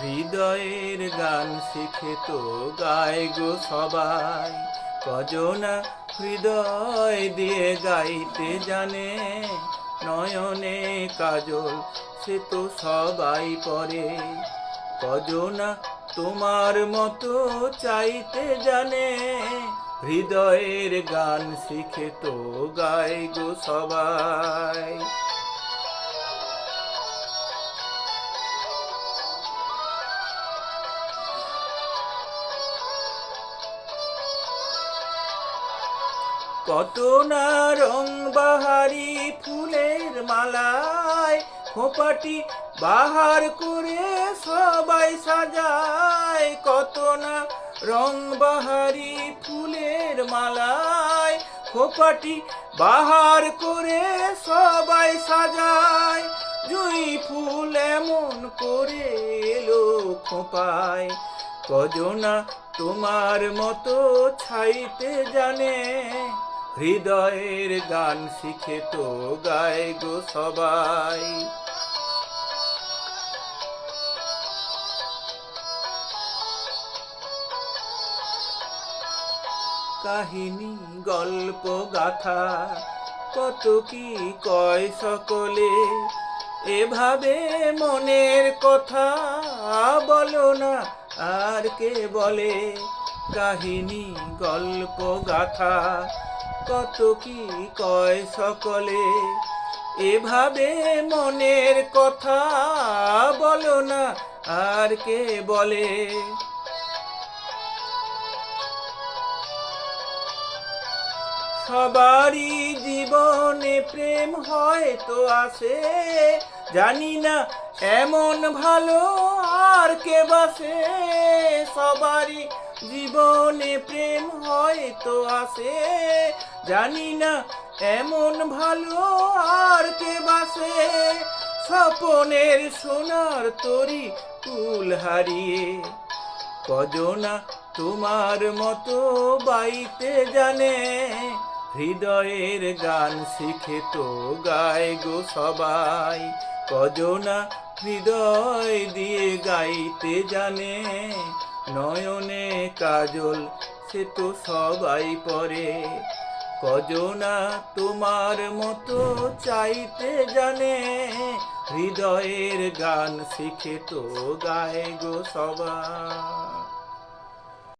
হৃদয়ের গান শিখে তো গায় গো সবাই। কজনা হৃদয় দিয়ে গাইতে জানে, নয়নে কাজল সে তো সবাই পরে কজনা তোমার মতো চাইতে জানে, হৃদয়ের গান শিখে তো গায় গো সবাই। কত না রং বাহারি ফুলের মালায়, খোপাটি বাহার করে সবাই সাজায়। কত না রং বাহারি ফুলের মালায়, খোপাটি বাহার করে সবাই সাজায়। জুই ফুল এমন করে এলো খোপায়, কজনা তোমার মতো ছাইতে জানে। হৃদয়ের গান শিখে তো গায় গো সবাই। কাহিনী, গল্প, গাথা, কত কি কয় সকলে? এভাবে মনের কথা বলো না, আর কে বলে? কাহিনী, গল্প, গাথা কত কি কয় সকলে? এভাবে মনের কথা বলো না, আর কে বলে? সবারই জীবনে প্রেম হয়তো আসে জানি না, এমন ভালো আর কে বাসে? সবারই জীবনে প্রেম হয়তো আসে জানি না, এমন ভালো আর কে বাসে? স্বপনের সোনার তরি কুল হারিয়ে। কজনা তোমার মতো বাইতে জানে, হৃদয়ের গান শিখে তো গায় গো সবাই। কজনা হৃদয় দিয়ে গাইতে জানে, নয়নে কাজল সে তো সবাই পরে। কজনা তোমার মতো চাইতে জানে, হৃদয়ের গান শিখে তো গায় গো সবাই।